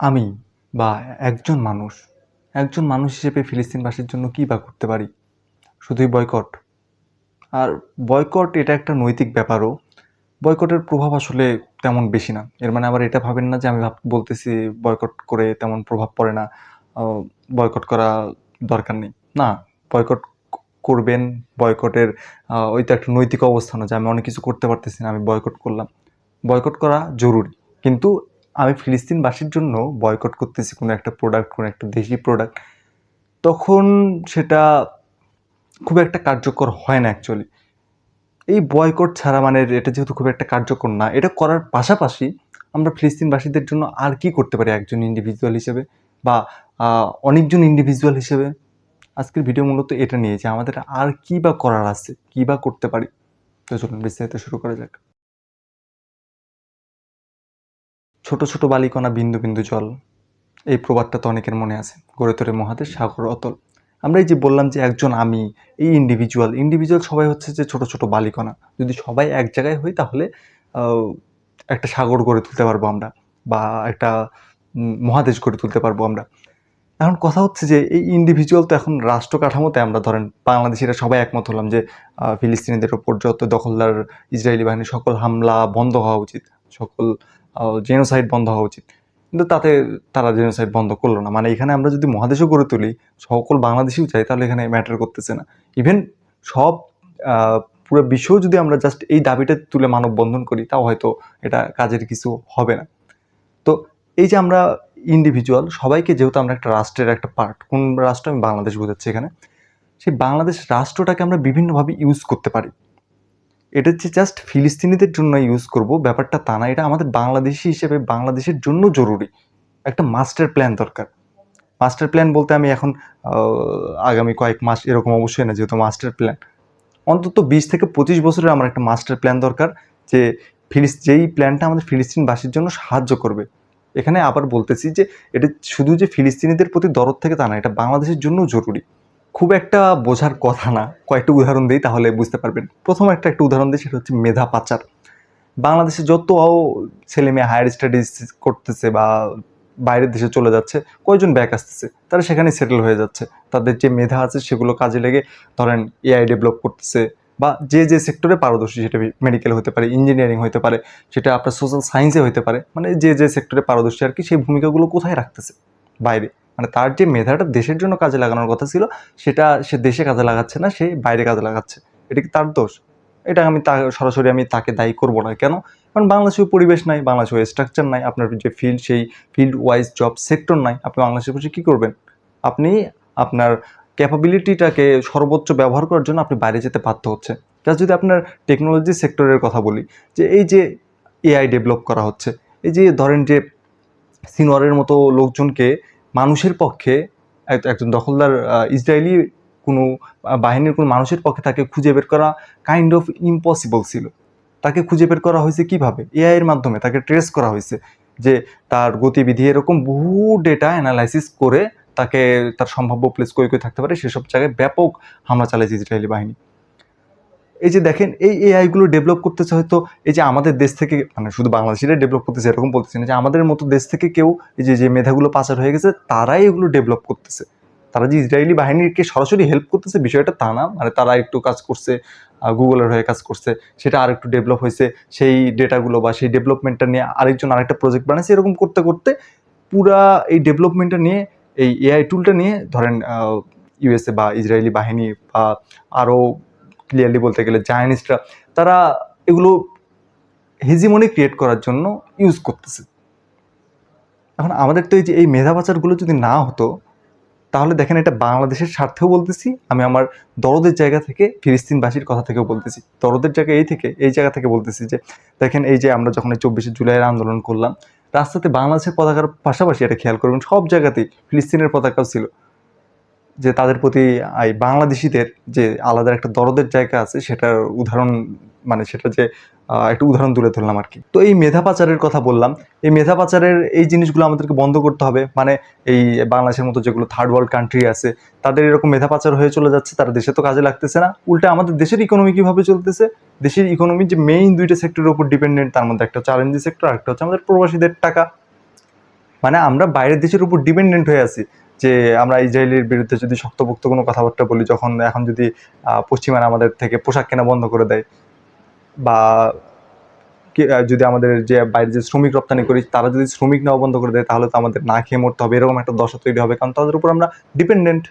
আমি বা একজন মানুষ একজন মানুষ হিসেবে ফিলিস্তিনবাসীর জন্য কী বা করতে পারি? শুধুই বয়কট? আর বয়কট এটা একটা নৈতিক ব্যাপারও। বয়কটের প্রভাব আসলে তেমন বেশি না। এর মানে আবার এটা ভাবেন না যে আমি ভাব, বলতেছি বয়কট করে তেমন প্রভাব পড়ে না বয়কট করা দরকার নেই। না, বয়কট করবেন, বয়কটের ওই তো একটা নৈতিক অবস্থানও যে আমি অনেক কিছু করতে পারতেছি না, আমি বয়কট করলাম। বয়কট করা জরুরি। কিন্তু আমি ফিলিস্তিনবাসীর জন্য বয়কট করতেছি কোনো একটা প্রোডাক্ট কোনো একটা দেশি প্রোডাক্ট তখন সেটা খুব একটা কার্যকর হয় না অ্যাকচুয়ালি এই বয়কট ছাড়া মানে এটা যেহেতু খুব একটা কার্যকর না, এটা করার পাশাপাশি আমরা ফিলিস্তিনবাসীদের জন্য আর কি করতে পারি একজন ইন্ডিভিজুয়াল হিসেবে বা অনেকজন ইন্ডিভিজুয়াল হিসেবে? আজকের ভিডিও মূলত এটা নিয়ে যে আমাদের আর কি বা করার আছে, কী বা করতে পারি? তো চলুন বিস্তারিত শুরু করা যাক। ছোট ছোট বালিকণা বিন্দু বিন্দু জল। এই প্রবাদটা তো অনেকের মনে আছে। গড়ে তোলে মহাদেশ, সাগর, অতল। আমরা এই যে বললাম যে একজন আমি, এই ইন্ডিভিজুয়াল ইন্ডিভিজুয়াল সবাই হচ্ছে যে ছোট ছোট বালিকণা। যদি সবাই এক জায়গায় হই তাহলে একটা সাগর গড়ে তুলতে পারব আমরা বা একটা মহাদেশ গড়ে তুলতে পারব আমরা। এখন কথা হচ্ছে যে এই ইন্ডিভিজুয়াল তো এখন রাষ্ট্র কাঠামোতে আমরা ধরেন বাংলাদেশিরা সবাই একমত হলাম যে ফিলিস্তিনিদের ওপর যত দখলদার ইসরায়েলি বাহিনীর সকল হামলা বন্ধ হওয়া উচিত। সকল জেনোসাইড বন্ধ হওয়া উচিত। কিন্তু তাতে তারা জেনোসাইড বন্ধ করল না। মানে এখানে আমরা যদি মহাদেশও গড়ে তুলি, সকল বাংলাদেশিও চাই, তাহলে এখানে ম্যাটার করতেছে না। ইভেন সব পুরো বিশ্ব যদি আমরা জাস্ট এই দাবিটা তুলে মানববন্ধন করি, তাও হয়তো এটা কাজের কিছু হবে না। তো এই যে আমরা ইন্ডিভিজুয়াল সবাইকে যেহেতু আমরা একটা রাষ্ট্রের একটা পার্ট কোন রাষ্ট্র আমি বাংলাদেশ বোঝাচ্ছি এখানে, সেই বাংলাদেশ রাষ্ট্রটাকে আমরা বিভিন্নভাবে ইউজ করতে পারি। এটা যে জাস্ট ফিলিস্তিনিদের জন্য ইউজ করব। ব্যাপারটা তা না, এটা আমাদের বাংলাদেশি হিসেবে বাংলাদেশের জন্য জরুরি। একটা মাস্টার প্ল্যান দরকার। মাস্টার প্ল্যান বলতে আমি এখন আগামী কয়েক মাস এরকম অবশ্যই না, যেহেতু মাস্টার প্ল্যান অন্তত বিশ থেকে পঁচিশ বছরের আমার একটা মাস্টার প্ল্যান দরকার, যে ফিলিস, যেই প্ল্যানটা আমাদের ফিলিস্তিনবাসীর জন্য সাহায্য করবে। এখানে আবার বলতেছি যে, এটা শুধু যে ফিলিস্তিনিদের প্রতি দরদ থেকে তা না, এটা বাংলাদেশের জন্য জরুরি। খুব একটা বোঝার কথা না। কয়েকটা উদাহরণ দিই তাহলে বুঝতে পারবেন। প্রথম একটা একটা উদাহরণ দিই, সেটা হচ্ছে মেধা পাচার। বাংলাদেশে যত ছেলে মেয়ে হায়ার স্টাডিজ করতেছে বা বাইরের দেশে চলে যাচ্ছে, কয়জন ব্যাক আসতেছে? তারা সেখানে সেটেল হয়ে যাচ্ছে। তাদের যে মেধা আছে, সেগুলো কাজে লেগে ধরেন এআই ডেভেলপ করতেছে বা যে যে সেক্টরে পারদর্শী, সেটা মেডিকেল হতে পারে ইঞ্জিনিয়ারিং হতে পারে, সেটা আপনার সোশ্যাল সায়েন্সে হতে পারে মানে যে যে সেক্টরে পারদর্শী আর কি, সেই ভূমিকাগুলো কোথায় রাখতেছে? বাইরে। মানে তার যে মেধাটা দেশের জন্য কাজে লাগানোর কথা ছিল, সেটা সে দেশে কাজে লাগাচ্ছে না, সে বাইরে কাজে লাগাচ্ছে। এটা কি তার দোষ? এটা আমি তা, সরাসরি আমি তাকে দায়ী করব না কেন? কারণ বাংলাদেশের পরিবেশ নাই বাংলাদেশের স্ট্রাকচার নাই, আপনার যে ফিল্ড সেই ফিল্ড ওয়াইজ জব সেক্টর নাই, আপনি বাংলাদেশে বসে কী করবেন? আপনি আপনার ক্যাপাবিলিটিটাকে সর্বোচ্চ ব্যবহার করার জন্য আপনি বাইরে যেতে বাধ্য হচ্ছে যা যদি আপনার টেকনোলজি সেক্টরের কথা বলি, যে এই যে এআই ডেভেলপ করা হচ্ছে, এই যে ধরেন যে সিনোয়ারের মতো লোকজনকে মানুষের পক্ষে একজন দখলদার ইসরায়েলি কোনো বাহিনীর কোনো মানুষের পক্ষে তাকে খুঁজে বের করা কাইন্ড অফ ইম্পসিবল ছিল। তাকে খুঁজে বের করা হয়েছে কীভাবে? এআইয়ের মাধ্যমে তাকে ট্রেস করা হয়েছে যে তার গতিবিধি এরকম বহু ডেটা অ্যানালাইসিস করে তাকে, তার সম্ভাব্য প্লেস কই কই থাকতে পারে, সেসব জায়গায় ব্যাপক হামলা চালাইছে ইসরায়েলি বাহিনী। এই যে দেখেন, এই এআইগুলো ডেভেলপ করতেছে হয়তো এই যে আমাদের দেশ থেকে মানে শুধু বাংলাদেশিরাই ডেভেলপ করতেছে, এরকম বলতেছি না যে আমাদের মতো দেশ থেকে কেউ এই যে যে মেধাগুলো পাচার হয়ে গেছে, তারাই এগুলো ডেভেলপ করতেছে। তারা যে ইসরায়েলি বাহিনীকে সরাসরি হেল্প করতেছে, বিষয়টা তা না মানে তারা একটু কাজ করছে গুগলের হয়ে কাজ করছে, সেটা আর একটু ডেভেলপ হয়েছে, সেই ডেটাগুলো বা সেই ডেভেলপমেন্টটা নিয়ে আরেকজন আরেকটা প্রজেক্ট বানাইছে, এরকম করতে করতে পুরা এই ডেভেলপমেন্টটা নিয়ে, এই এআই টুলটা নিয়ে ধরেন ইউএসএ বা ইসরায়েলি বাহিনী বা আরও ক্লিয়ারলি বলতে গেলে জায়নিস্টরা তারা এগুলো হেজিমনি ক্রিয়েট করার জন্য ইউজ করতেছে। এখন আমাদের তো এই যে এই মেধা পাচারগুলো যদি না হতো, তাহলে দেখেন এটা বাংলাদেশের স্বার্থেও বলতেছি, আমি আমার দরদের জায়গা থেকে, ফিলিস্তিনবাসীর কথা থেকেও বলতেছি। দরদের জায়গা এই থেকে, এই জায়গা থেকে বলতেছি যে, দেখেন এই যে আমরা যখন এই চব্বিশে জুলাইয়ের আন্দোলন করলাম, রাস্তাতে বাংলাদেশের পতাকার পাশাপাশি, এটা খেয়াল করবেন, সব জায়গাতেই ফিলিস্তিনের পতাকাও ছিল। যে তাদের প্রতি এই বাংলাদেশিদের যে আলাদা একটা দরদের জায়গা আছে, সেটার উদাহরণ মানে সেটা যে একটা উদাহরণ তুলে ধরলাম আর কি। তো এই মেধা পাচারের কথা বললাম, এই মেধা পাচারের এই জিনিসগুলো আমাদেরকে বন্ধ করতে হবে। মানে এই বাংলাদেশের মতো যেগুলো থার্ড ওয়ার্ল্ড কান্ট্রি আছে, তাদের এরকম মেধা পাচার হয়ে চলে যাচ্ছে, তারা দেশে তো কাজে লাগতেছে না। উল্টে আমাদের দেশের ইকোনমি কীভাবে চলতেছে? দেশের ইকোনমি যে মেইন দুইটা সেক্টরের উপর ডিপেন্ডেন্ট তার মধ্যে একটা চ্যালেঞ্জি সেক্টর আর একটা হচ্ছে আমাদের প্রবাসীদের টাকা। মানে আমরা বাইরের দেশের উপর ডিপেন্ডেন্ট হয়ে আছি। যে আমরা ইসরায়েলের বিরুদ্ধে যদি শক্তপোক্ত কোনো কথাবার্তা বলি, যখন এখন যদি পশ্চিমারা আমাদের থেকে পোশাক কেনা বন্ধ করে দেয় বা যদি আমাদের যে বাইরে যে শ্রমিক রপ্তানি করি, তারা যদি শ্রমিক নেওয়া বন্ধ করে দেয়, তাহলে তো আমাদের না খেয়ে মরতে হবে, এরকম একটা দশা তৈরি হবে। কারণ তাদের উপর আমরা ডিপেন্ডেন্ট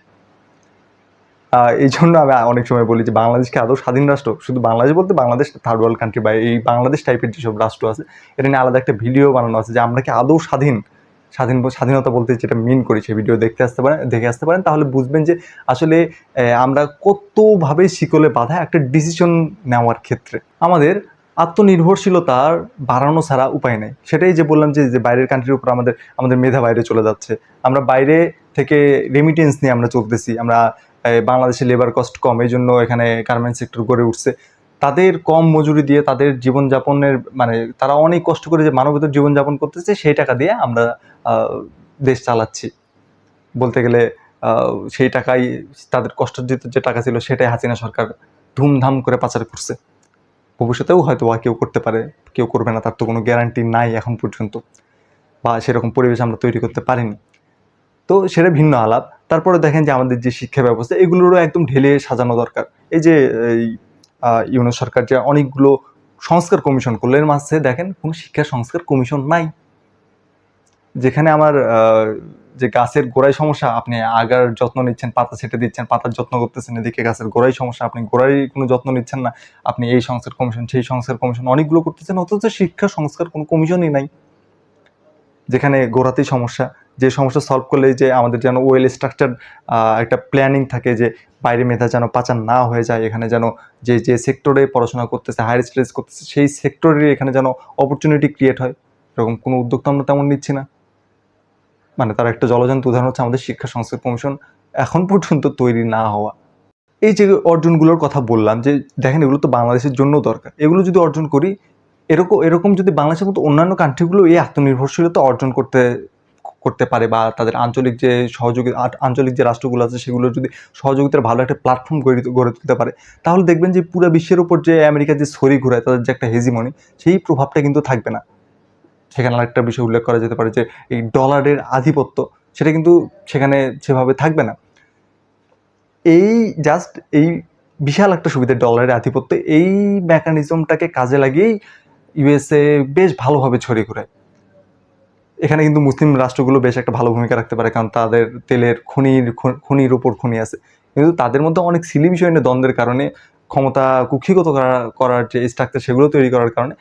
এই জন্য আমি অনেক সময় বলি যে বাংলাদেশকে আদৌ স্বাধীন রাষ্ট্র, শুধু বাংলাদেশ বলতে বাংলাদেশ থার্ড ওয়ার্ল্ড কান্ট্রি বা এই বাংলাদেশ টাইপের যেসব রাষ্ট্র আছে, এটা নিয়ে আলাদা একটা ভিডিও বানানো আছে যে আমরা কি আদৌ স্বাধীন? স্বাধীন স্বাধীনতা বলতে যেটা মিন করি, সেই ভিডিও দেখতে আসতে পারেন, দেখে আসতে পারেন, তাহলে বুঝবেন যে আসলে আমরা কতভাবে শিকলে বাধা একটা ডিসিশন নেওয়ার ক্ষেত্রে। আমাদের আত্মনির্ভরশীলতার বাড়ানো ছাড়া উপায় নেই। সেটাই যে বললাম যে যে বাইরের কান্ট্রির উপর আমাদের আমাদের মেধা বাইরে চলে যাচ্ছে। আমরা বাইরে থেকে রেমিটেন্স নিয়ে আমরা চলতেছি। আমরা বাংলাদেশে লেবার কস্ট কম এই জন্য এখানে গার্মেন্টস সেক্টর গড়ে উঠছে। তাদের কম মজুরি দিয়ে তাদের জীবনযাপনের মানে তারা অনেক কষ্ট করে যে মানবেতর জীবনযাপন করতেছে, সেই টাকা দিয়ে আমরা দেশ চালাচ্ছি। বলতে গেলে সেই টাকাই তাদের কষ্টার্জিত যে টাকা ছিল, সেটাই হাসিনা সরকার ধুমধাম করে পাচার করছে। ভবিষ্যতেও হয়তো বা কেউ করতে পারে, কেউ করবে না, তার তো কোনো গ্যারান্টি নাই এখন পর্যন্ত। বা সেরকম পরিবেশ আমরা তৈরি করতে পারিনি। তো সেটা ভিন্ন আলাপ। তারপরে দেখেন যে আমাদের যে শিক্ষা ব্যবস্থা, এগুলোরও একদম ঢেলে সাজানো দরকার। এই যে ইউনুস সরকার যে অনেকগুলো সংস্কার কমিশন করল, এর মাঝে দেখেন কোনো শিক্ষা সংস্কার কমিশন নাই। যেখানে আমার যে গাছের গোড়ায় সমস্যা, আপনি আগার যত্ন নিচ্ছেন, পাতা ছেটে দিচ্ছেন, পাতার যত্ন করতেছেন, এদিকে গাছের গোড়ায় সমস্যা, আপনি গোড়ায় কোনো যত্ন নিচ্ছেন না, আপনি এই সংস্কার কমিশন, সেই সংস্কার কমিশন অনেকগুলো করতেছেন, অথচ শিক্ষা সংস্কার কোনো কমিশনই নাই। যেখানে গোড়াতেই সমস্যা, যে সমস্যা সলভ করলে যে আমাদের যেন ওয়েল স্ট্রাকচার একটা প্ল্যানিং থাকে যে বাইরে মেধা যেন পাচার না হয়ে যায়, এখানে যেন যে যে সেক্টরে পড়াশোনা করতেছে হায়ার স্টাডিজ করতেছে, সেই সেক্টরে এখানে যেন অপরচুনিটি ক্রিয়েট হয়। এরকম কোনো উদ্যোগ তো আমরা তেমন নিচ্ছি না। মানে তার একটা জলজান্ত উদাহরণ হচ্ছে আমাদের শিক্ষা সংস্কার কমিশন এখন পর্যন্ত তৈরি না হওয়া। এই যে অর্জনগুলোর কথা বললাম যে, দেখেন এগুলো তো বাংলাদেশের জন্য দরকার। এগুলো যদি অর্জন করি এরকম এরকম যদি বাংলাদেশের মতো অন্যান্য কান্ট্রিগুলো এই আত্মনির্ভরশীলতা অর্জন করতে করতে পারে বা তাদের আঞ্চলিক যে সহযোগী আঞ্চলিক যে রাষ্ট্রগুলো আছে সেগুলো যদি সহযোগিতার ভালো একটা প্ল্যাটফর্ম গড়ে গড়ে তুলতে পারে, তাহলে দেখবেন যে পুরো বিশ্বের উপর যে আমেরিকা যে ছড়ি ঘুরায়, তাদের যে একটা হেজিমনি সেই প্রভাবটা কিন্তু থাকবে না। সেখানে আরেকটা বিষয় উল্লেখ করা যেতে পারে যে এই ডলারের আধিপত্য, সেটা কিন্তু সেখানে সেভাবে থাকবে না। এই জাস্ট এই বিশাল একটা সুবিধা ডলারের আধিপত্য, এই মেকানিজমটাকে কাজে লাগিয়েই ইউএসএ বেশ ভালোভাবে ছড়িয়ে ঘুরায় এখানে কিন্তু মুসলিম রাষ্ট্রগুলো বেশ একটা ভালো ভূমিকা রাখতে পারে, কারণ তাদের তেলের খনির খনির উপর খনি আছে। কিন্তু তাদের মধ্যে অনেক সিলি বিষয় নিয়ে দ্বন্দ্বের কারণে, ক্ষমতা কুক্ষিগত করা- করার যে স্ট্রাকচার সেগুলো তৈরি করার কারণে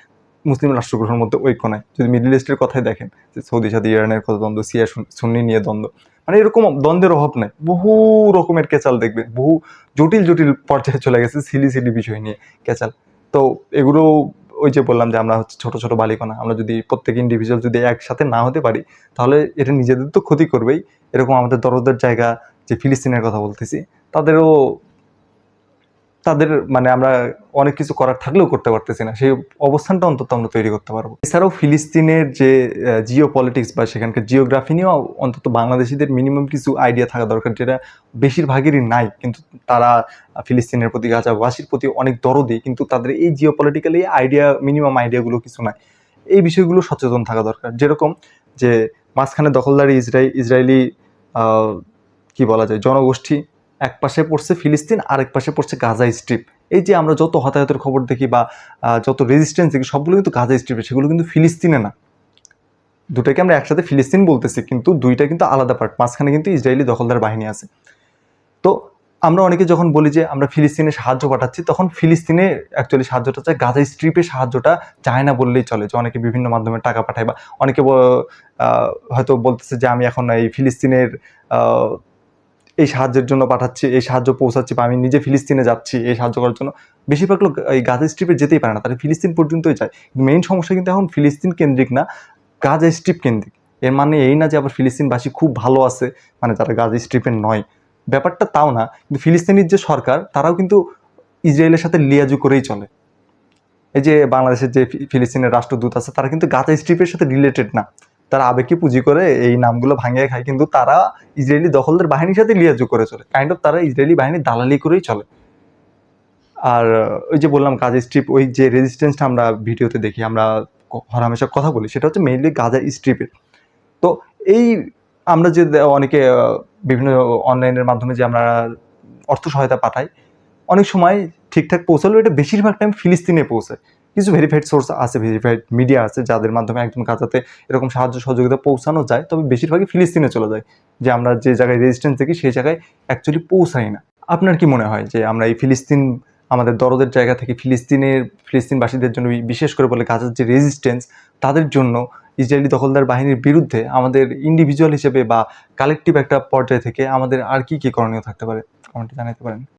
মুসলিম রাষ্ট্রগুলোর মধ্যে ঐক্য নাই। যদি মিডল ইস্টের কথাই দেখেন, যে সৌদি সাথে ইরানের কত দ্বন্দ্ব, সিয়া সুন- সুন্নি নিয়ে দ্বন্দ্ব মানে এরকম দ্বন্দ্বের অভাব নাই। বহু রকমের কেচাল দেখবেন, বহু জটিল জটিল পর্যায়ে চলে গেছে সিলি সিলি বিষয় নিয়ে কেচাল। তো এগুলো ওই যে বললাম যে আমরা হচ্ছে ছোট ছোট বালিকোনা আমরা যদি প্রত্যেক ইন্ডিভিজুয়াল যদি একসাথে না হতে পারি, তাহলে এটা নিজেদের তো ক্ষতি করবেই। এরকম আমাদের দরদের জায়গা, যে ফিলিস্তিনের কথা বলতেছি, তাদেরও তাদের মানে আমরা অনেক কিছু করার থাকলেও করতে পারতেছি না। সেই অবস্থানটা অন্তত আমরা তৈরি করতে পারব। এছাড়াও ফিলিস্তিনের যে জিও পলিটিক্স বা সেখানকার জিওগ্রাফি নিয়েও অন্তত বাংলাদেশিদের মিনিমাম কিছু আইডিয়া থাকা দরকার যেটা বেশিরভাগেরই নাই। কিন্তু তারা ফিলিস্তিনের প্রতি, গাজাবাসীর প্রতি অনেক দরদি, কিন্তু তাদের এই জিও পলিটিক্যালি আইডিয়া মিনিমাম আইডিয়াগুলো কিছু নাই। এই বিষয়গুলো সচেতন থাকা দরকার। যেরকম যে, মাঝখানে দখলদারি ইসরায়েল ইসরায়েলি কি বলা যায়, জনগোষ্ঠী এক পাশে পড়ছে ফিলিস্তিন, আরেক পাশে পড়ছে গাজা স্ট্রিপ। এই যে আমরা যত হতাহতের খবর দেখি বা যত রেজিস্ট্যান্স দেখি, সবগুলো কিন্তু গাজা স্ট্রিপে, সেগুলো কিন্তু ফিলিস্তিনে না। দুটাকে আমরা একসাথে ফিলিস্তিন বলতেছি, কিন্তু দুইটা কিন্তু আলাদা পার্ট মাঝখানে কিন্তু ইসরায়েলি দখলদার বাহিনী আছে। তো আমরা অনেকে যখন বলি যে আমরা ফিলিস্তিনে সাহায্য পাঠাচ্ছি, তখন ফিলিস্তিনে অ্যাকচুয়ালি সাহায্যটা চায়, গাজা স্ট্রিপে সাহায্যটা চায় না বললেই চলে, যে অনেকে বিভিন্ন মাধ্যমে টাকা পাঠায় বা অনেকে হয়তো বলতেছে যে আমি এখন এই ফিলিস্তিনের এই সাহায্যের জন্য পাঠাচ্ছি, এই সাহায্য পৌঁছাচ্ছি বা আমি নিজে ফিলিস্তিনে যাচ্ছি এই সাহায্য করার জন্য। বেশিরভাগ লোক এই গাজা স্ট্রিপে যেতেই পারে না, তারা ফিলিস্তিন পর্যন্তই যায়। মেইন সমস্যা কিন্তু এখন ফিলিস্তিন কেন্দ্রিক না, গাজা স্ট্রিপ কেন্দ্রিক। এর মানে এই না যে আবার ফিলিস্তিনবাসী খুব ভালো আছে মানে তারা গাজা স্ট্রিপের নয়। ব্যাপারটা তাও না, কিন্তু ফিলিস্তিনের যে সরকার, তারাও কিন্তু ইসরায়েলের সাথে লিয়াজু করেই চলে। এই যে বাংলাদেশের যে ফিলিস্তিনের রাষ্ট্রদূত আছে, তারা কিন্তু গাজা স্ট্রিপের সাথে রিলেটেড না। তারা আবেগকে পুঁজি করে এই নামগুলো ভাঙিয়ে খায়। কিন্তু তারা ইসরায়েলি দখলদার বাহিনীর সাথে লিয়াজু করে চলে। কাইন্ড অফ তারা ইসরায়েলি বাহিনী দালালি করেই চলে। আর ওই যে বললাম, গাজা স্ট্রিপ, ওই যে রেজিস্ট্যান্সটা আমরা ভিডিওতে দেখি, আমরা হরহামেশা কথা বলি, সেটা হচ্ছে মেইনলি গাজা স্ট্রিপের। তো এই আমরা যে অনেকে বিভিন্ন অনলাইনের মাধ্যমে যে আমরা অর্থ সহায়তা পাঠাই, অনেক সময় ঠিকঠাক পৌঁছালেও এটা বেশিরভাগ টাইম ফিলিস্তিনে পৌঁছায়। কিছু ভেরিফাইড সোর্স আছে ভেরিফাইড মিডিয়া আছে, যাদের মাধ্যমে একদম গাজাতে এরকম সাহায্য সহযোগিতা পৌঁছানো যায়, তবে বেশিরভাগই ফিলিস্তিনে চলে যায়, যে আমরা যে জায়গায় রেজিস্ট্যান্স দেখি সেই জায়গায় অ্যাকচুয়ালি পৌঁছাই না। আপনার কি মনে হয় যে আমরা এই ফিলিস্তিন, আমাদের দরদের জায়গা থেকে ফিলিস্তিনের, ফিলিস্তিনবাসীদের জন্য বিশেষ করে বলে গাজার যে রেজিস্ট্যান্স তাদের জন্য ইসরায়েলি দখলদার বাহিনীর বিরুদ্ধে আমাদের ইন্ডিভিজুয়াল হিসেবে বা কালেকটিভ একটা পর্যায় থেকে আমাদের আর কি কি করণীয় থাকতে পারে? কমেন্টে জানাতে পারেন।